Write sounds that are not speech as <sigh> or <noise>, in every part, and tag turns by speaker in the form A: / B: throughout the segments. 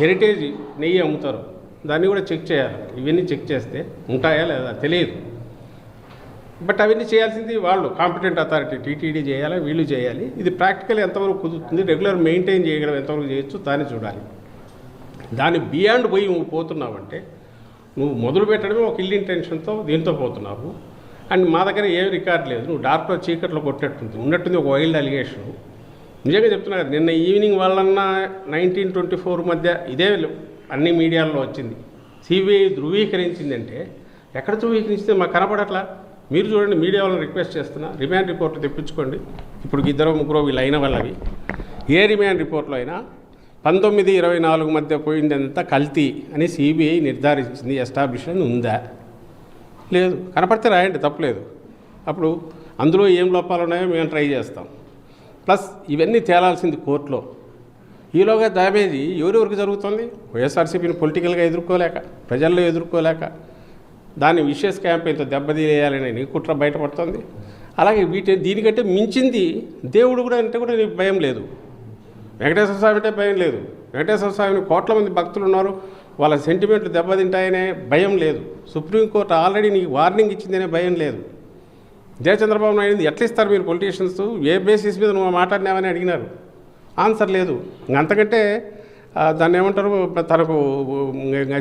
A: Heritage నెయ్యి అమ్ముతారు. దాన్ని కూడా చెక్ చేయాలి. ఇవన్నీ చెక్ చేస్తే ఉంటాయా లేదా తెలియదు. బట్ అవన్నీ చేయాల్సింది వాళ్ళు. కాంపిటెంట్ అథారిటీ టీటీడీ చేయాలి వీళ్ళు చేయాలి. ఇది ప్రాక్టికల్ ఎంతవరకు కుదురుతుంది రెగ్యులర్ మెయింటైన్ చేయగలం ఎంతవరకు చేయొచ్చు దాన్ని చూడాలి. దాని బియాండ్ పోయి నువ్వు పోతున్నావంటే నువ్వు మొదలు పెట్టడమే ఒక ఇల్లు ఇంటెన్షన్తో దీంతో పోతున్నావు. అండ్ మా దగ్గర ఏం రికార్డ్ లేదు. నువ్వు డార్క్లో చీకట్లో కొట్టేట్టుంది ఉన్నట్టుంది ఒక వైల్డ్ అలిగేషన్ నిజంగా చెప్తున్నా కదా నిన్న ఈవినింగ్ వాళ్ళన్నా నైన్టీన్ ట్వంటీ ఫోర్ మధ్య ఇదే అన్ని మీడియాల్లో వచ్చింది. సిబిఐ ధృవీకరించిందంటే ఎక్కడ ధృవీకరించింది మాకు కనపడట్లా? మీరు చూడండి మీడియా వాళ్ళని రిక్వెస్ట్ చేస్తున్నా. రిమాండ్ రిపోర్ట్ తెప్పించుకోండి. ఇప్పుడు ఇద్దరు ముగ్గురు వీళ్ళు అయిన వాళ్ళవి. ఏ రిమాండ్ రిపోర్ట్లో అయినా పంతొమ్మిది ఇరవై నాలుగు మధ్య పోయిందంతా కల్తీ అని సిబిఐ నిర్ధారించింది ఎస్టాబ్లిష్ అని ఉందా? లేదు. కనపడితే రాయండి తప్పలేదు. అప్పుడు అందులో ఏం లోపాలు ఉన్నాయో మేము ట్రై చేస్తాం. ప్లస్ ఇవన్నీ తేలాల్సింది కోర్టులో. ఈలోగా డ్యామేజ్ ఎవరెవరికి జరుగుతుంది? వైఎస్ఆర్సీపీని పొలిటికల్గా ఎదుర్కోలేక ప్రజల్లో ఎదుర్కోలేక దాన్ని విశేష క్యాంపెయిన్తో దెబ్బతీయాలనే నీ కుట్ర బయటపడుతుంది. అలాగే వీటి దీనికంటే మించింది దేవుడు కూడా అంటే కూడా నీకు భయం లేదు. వెంకటేశ్వర స్వామి అంటే భయం లేదు. వెంకటేశ్వర స్వామిని కోట్ల మంది భక్తులు ఉన్నారు. వాళ్ళ సెంటిమెంట్లు దెబ్బతింటాయనే భయం లేదు. సుప్రీంకోర్టు ఆల్రెడీ నీకు వార్నింగ్ ఇచ్చిందనే భయం లేదు. జయ చంద్రబాబు నాయుడు ఎట్లా ఇస్తారు మీరు పొలిటీషియన్స్ ఏ బేసిస్ మీద నువ్వు మాట్లాడినావని అడిగినారు. ఆన్సర్ లేదు. ఇంక అంతకంటే ఆ, దాన్ని ఏమంటారు? తనకు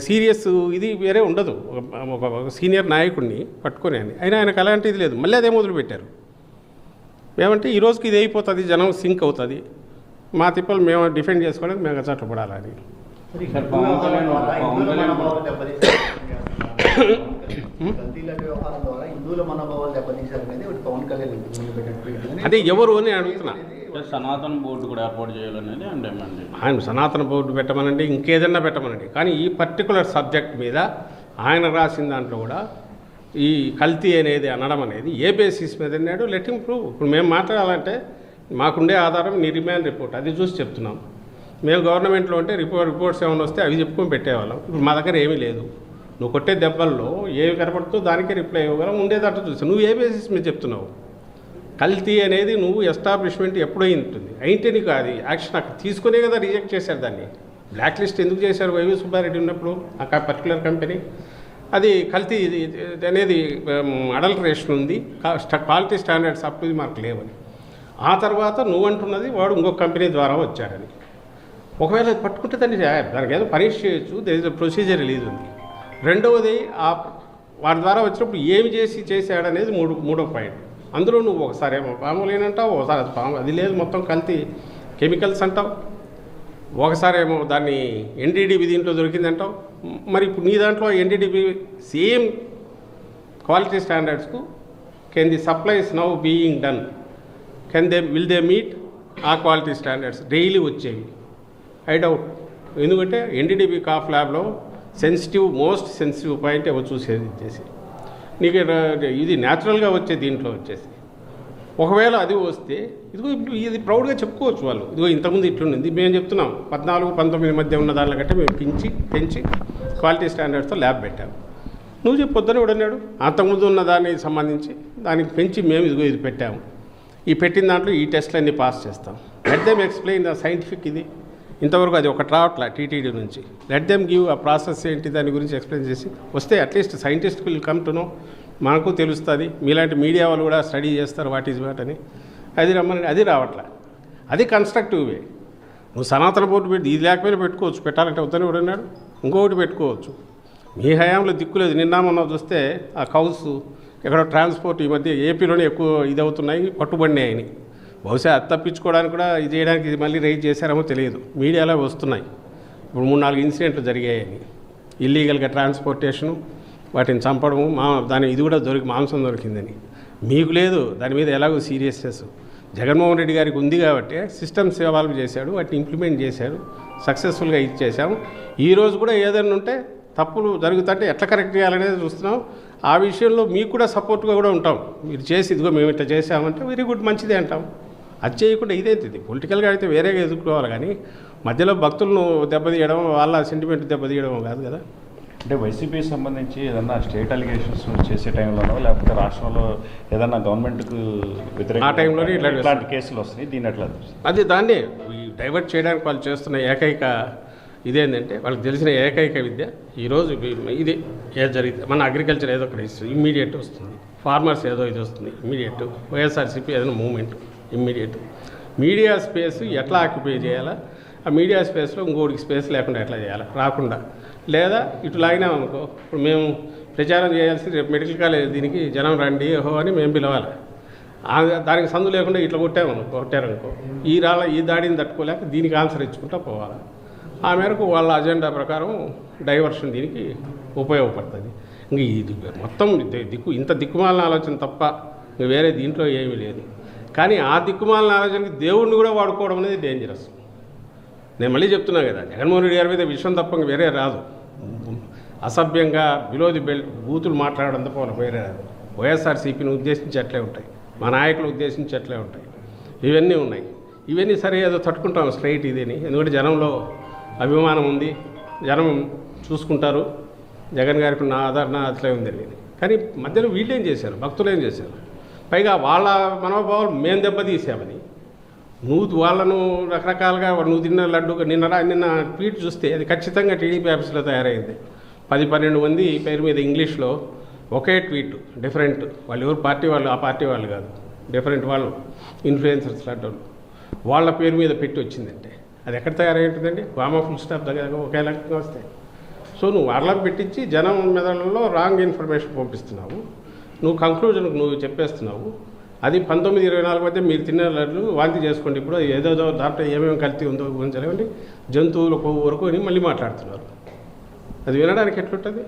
A: సీరియస్ ఇది వేరే ఉండదు. ఒక సీనియర్ నాయకుడిని పట్టుకొని అని. అయినా ఆయనకు అలాంటిది లేదు. మళ్ళీ అదే మొదలు పెట్టారు ఏమంటే ఈ రోజుకి ఇది అయిపోతుంది జనం సింక్ అవుతుంది. మా తిప్పలు మేము డిఫెండ్ చేసుకోవడానికి మేము చట్లు పడాలని <coughs>
B: అని.
A: అదే ఎవరు అని అడుగుతున్నా.
C: సనాతన బోర్డు కూడా ఏర్పాటు చేయాలనేది ఆయన డిమాండ్
A: ఆయన సనాతన బోర్డు పెట్టమనండి ఇంకేదన్నా పెట్టమనండి. కానీ ఈ పర్టికులర్ సబ్జెక్ట్ మీద ఆయన రాసిన దాంట్లో కూడా ఈ కల్తీ అనేది అనడం అనేది ఏ బేసిస్ మీద అన్నాడు? లెట్ హిమ్ ప్రూవ్ ఇప్పుడు మేము మాట్లాడాలంటే మాకుండే ఆధారం నీ రిమాండ్ రిపోర్ట్. అది చూసి చెప్తున్నాం. మేము గవర్నమెంట్లో ఉంటే రిపోర్ట్ రిపోర్ట్స్ ఏమైనా వస్తే అవి చెప్పుకొని పెట్టేవాళ్ళం. ఇప్పుడు మా దగ్గర ఏమీ లేదు. నువ్వు కొట్టే దెబ్బల్లో ఏవి కనపడుతుందో దానికే రిప్లై ఇవ్వగలం ఉండేదట్టు చూసి. నువ్వు ఏ బేసిస్ మీద చెప్తున్నావు? కల్తీ అనేది నువ్వు ఎస్టాబ్లిష్మెంట్ ఎప్పుడై ఉంటుంది. అయితే నీకు అది యాక్షన్ అక్కడ తీసుకునే కదా రిజెక్ట్ చేశారు దాన్ని. బ్లాక్ లిస్ట్ ఎందుకు చేశారు వైవి సుబ్బారెడ్డి ఉన్నప్పుడు? ఆ పర్టికులర్ కంపెనీ అది కల్తీ అనేది అడల్టరేషన్ ఉంది. క్వాలిటీ స్టాండర్డ్స్ అప్ మాకు లేవని. ఆ తర్వాత నువ్వు అంటున్నది వాడు ఇంకొక కంపెనీ ద్వారా వచ్చారని. ఒకవేళ అది పట్టుకుంటే దాన్ని దానికి ఏదో పనిష్ చేయొచ్చు. ప్రొసీజర్ రిలీజ్ ఉంది. రెండవది ఆ వాడి ద్వారా వచ్చినప్పుడు ఏమి చేసి చేశాడనేది మూడు మూడో పాయింట్. అందులో నువ్వు ఒకసారి ఏమో పాములేని అంటావు ఒకసారి అది పాము అది లేదు మొత్తం కల్తీ కెమికల్స్ అంటావు. ఒకసారి ఏమో దాన్ని ఎన్డీడీబీ దీంట్లో దొరికిందంటావు. మరి ఇప్పుడు నీ దాంట్లో NDDB same quality స్టాండర్డ్స్కు can the supplies now being done? Can they will they meet a quality standards? Daily వచ్చేవి. I doubt. ఎందుకంటే ఎన్డీడీబీ కాఫ్ ల్యాబ్లో సెన్సిటివ్ మోస్ట్ సెన్సిటివ్ పాయింట్ ఏమో చూసేది? చేసి నీకు ఇది న్యాచురల్గా వచ్చే దీంట్లో వచ్చేసి. ఒకవేళ అది వస్తే ఇదిగో ఇప్పుడు ఇది ప్రౌడ్గా చెప్పుకోవచ్చు వాళ్ళు. ఇదిగో ఇంతకుముందు ఇట్లుండింది. మేము చెప్తున్నాం పద్నాలుగు పంతొమ్మిది మధ్య ఉన్న దానిలో కంటే మేము పెంచి పెంచి క్వాలిటీ స్టాండర్డ్స్తో ల్యాబ్ పెట్టాము. నువ్వు చెప్పొద్దని ఎవడన్నాడు అంతకుముందు ఉన్న దానికి సంబంధించి దానికి పెంచి మేము ఇదిగో ఇది పెట్టాము. ఈ పెట్టిన దాంట్లో ఈ టెస్ట్లన్నీ పాస్ చేస్తాం. Let them explain the scientific ఇది. ఇంతవరకు అది ఒకటి రావట్లే టీటీడీ నుంచి. Let them give a process ఏంటి దాని గురించి ఎక్స్ప్లెయిన్ చేసి వస్తే at least scientist will come to know మనకు తెలుస్తుంది మీలాంటి మీడియా వాళ్ళు కూడా స్టడీ చేస్తారు వాట్ ఈజ్ వాట్ అని. అది రమ్మని అది రావట్లే. అది కన్స్ట్రక్టివ్ వే. నువ్వు సనాతన బోర్డు పెట్టి ఇది లేకపోయినా పెట్టుకోవచ్చు పెట్టాలంటే వద్దని ఎవడన్నాడు ఇంకొకటి పెట్టుకోవచ్చు. మీ హయాంలో దిక్కులేదు నిన్న మొన్న చూస్తే ఆ కౌస్ ఎక్కడో ట్రాన్స్పోర్ట్ ఈ మధ్య ఏపీలోనే ఎక్కువ ఇది అవుతున్నాయి పట్టుబడినాయని బహుశా అది తప్పించుకోవడానికి కూడా ఇది చేయడానికి ఇది మళ్ళీ రైజ్ చేశారేమో తెలియదు. మీడియాలో వస్తున్నాయి. ఇప్పుడు మూడు నాలుగు ఇన్సిడెంట్లు జరిగాయని. ఇల్లీగల్గా ట్రాన్స్పోర్టేషను వాటిని చంపడము మా దాని ఇది కూడా దొరికి మాంసం దొరికిందని. మీకు లేదు దాని మీద ఎలాగో సీరియస్నెస్. జగన్మోహన్ రెడ్డి గారికి ఉంది కాబట్టి సిస్టమ్స్ ఎవాల్వ్ చేశాడు వాటిని ఇంప్లిమెంట్ చేశాడు సక్సెస్ఫుల్గా ఇచ్చేసాము ఈరోజు కూడా ఏదైనా ఉంటే తప్పులు జరుగుతుంటే ఎట్లా కరెక్ట్ చేయాలనేది చూస్తున్నాం. ఆ విషయంలో మీకు కూడా సపోర్ట్గా కూడా ఉంటాం. మీరు చేసి ఇదిగో మేము ఇట్లా చేసామంటే వెరీ గుడ్ మంచిదే అంటాం. అది చేయకుండా ఇదేంటిది పొలిటికల్గా అయితే వేరేగా ఎదుర్కోవాలి కానీ మధ్యలో భక్తులను దెబ్బతీయడం వాళ్ళ సెంటిమెంట్ దెబ్బతీయడం కాదు కదా.
D: అంటే వైసీపీకి సంబంధించి ఏదన్నా స్టేట్ అలిగేషన్స్ చేసే టైంలోనో లేకపోతే రాష్ట్రంలో ఏదన్నా గవర్నమెంట్కు వ్యతిరేక
A: ఆ టైంలోనే ఇట్లా
D: ఇట్లాంటి కేసులు వస్తున్నాయి దీని ఎట్లా
A: అది దాన్నే డైవర్ట్ చేయడానికి వాళ్ళు చేస్తున్న ఏకైక ఇదేంటంటే వాళ్ళకి తెలిసిన ఏకైక విద్య ఈరోజు ఇది ఏది జరిగితే మన అగ్రికల్చర్ ఏదో ఇస్తుంది ఇమ్మీడియట్ వస్తుంది. ఫార్మర్స్ ఏదో ఇది వస్తుంది ఇమ్మీడియట్ వైఎస్ఆర్సీపీ ఏదైనా మూమెంట్ ఇమ్మీడియట్. మీడియా స్పేస్ ఎట్లా ఆక్యుపై చేయాలా? ఆ మీడియా స్పేస్లో ఇంకోటికి స్పేస్ లేకుండా ఎట్లా చేయాలి? రాకుండా. లేదా ఇటు లాగినామనుకో ఇప్పుడు మేము ప్రచారం చేయాల్సి రేపు మెడికల్ కాలేజ్ దీనికి జనం రండి ఓహో అని మేము పిలవాలి? దానికి సందు లేకుండా ఇట్లా కొట్టామనుకో కొట్టారనుకో ఈ రాళ్ళ ఈ దాడిని తట్టుకోలేక దీనికి ఆన్సర్ ఇచ్చుకుంటా పోవాలి? ఆ మేరకు వాళ్ళ అజెండా ప్రకారం డైవర్షన్ దీనికి ఉపయోగపడుతుంది. ఇంక ఇది మొత్తం దిక్కు ఇంత దిక్కుమాలిన ఆలోచన తప్ప ఇంక వేరే దీంట్లో ఏమీ లేదు. కానీ ఆ దిక్కుమాలిన ఆలోచనకి దేవుడిని కూడా వాడుకోవడం అనేది డేంజరస్ నేను మళ్ళీ చెప్తున్నా కదా జగన్మోహన్ రెడ్డి గారి మీద విషయం తప్ప వేరే రాదు. అసభ్యంగా బిలో ది బెల్ట్ బూతులు మాట్లాడడం తప్ప వాళ్ళకి వేరే రాదు. వైఎస్ఆర్సీపీని ఉద్దేశించి అట్లే ఉంటాయి. మా నాయకులు ఉద్దేశించి అట్లే ఉంటాయి. ఇవన్నీ ఉన్నాయి. ఇవన్నీ సరే ఏదో తట్టుకుంటాం స్ట్రైట్ ఇదేని. ఎందుకంటే జనంలో అభిమానం ఉంది. జనం చూసుకుంటారు. జగన్ గారికి నా ఆదరణ అట్లే ఉందండి కానీ మధ్యలో వీళ్ళు ఏం చేశారు? భక్తులు ఏం చేశారు? పైగా వాళ్ళ మనోభావాలు మేము దెబ్బతీసామని. నువ్వు వాళ్ళను రకరకాలుగా నువ్వు తిన్న లడ్డు నిన్న నిన్న ట్వీట్ చూస్తే అది ఖచ్చితంగా టీడీపీ ఆఫీస్లో తయారైంది. పది పన్నెండు మంది పేరు మీద ఇంగ్లీష్లో ఒకే ట్వీట్ డిఫరెంట్. వాళ్ళు ఎవరు పార్టీ వాళ్ళు ఆ పార్టీ వాళ్ళు కాదు. డిఫరెంట్ వాళ్ళు ఇన్ఫ్లుయెన్సర్స్ లాంటి వాళ్ళు వాళ్ళ పేరు మీద పెట్టి వచ్చిందంటే. అది ఎక్కడ తయారై ఉంటుందండి వామా ఫుల్ స్టాప్ దగ్గర ఒకే రకంగా వస్తాయి. సో నువ్వు వాళ్ళకి పెట్టించి జనం మెదళ్ళలో రాంగ్ ఇన్ఫర్మేషన్ పంపిస్తున్నావు. నువ్వు కంక్లూజన్కి నువ్వు చెప్పేస్తున్నావు. అది పంతొమ్మిది ఇరవై నాలుగు మధ్య మీరు తిన్న లడ్లు వాంతి చేసుకోండి. ఇప్పుడు ఏదేదో డాక్టర్ ఏమేమి కల్తీ ఉందో ఊహించలేమండి. జంతువుల కొవ్వు వరకు అని మళ్ళీ మాట్లాడుతున్నారు. అది వినడానికి ఎట్లుంటుంది?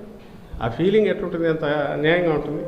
A: ఆ ఫీలింగ్ ఎట్లుంటుంది? అంత అన్యాయంగా ఉంటుంది.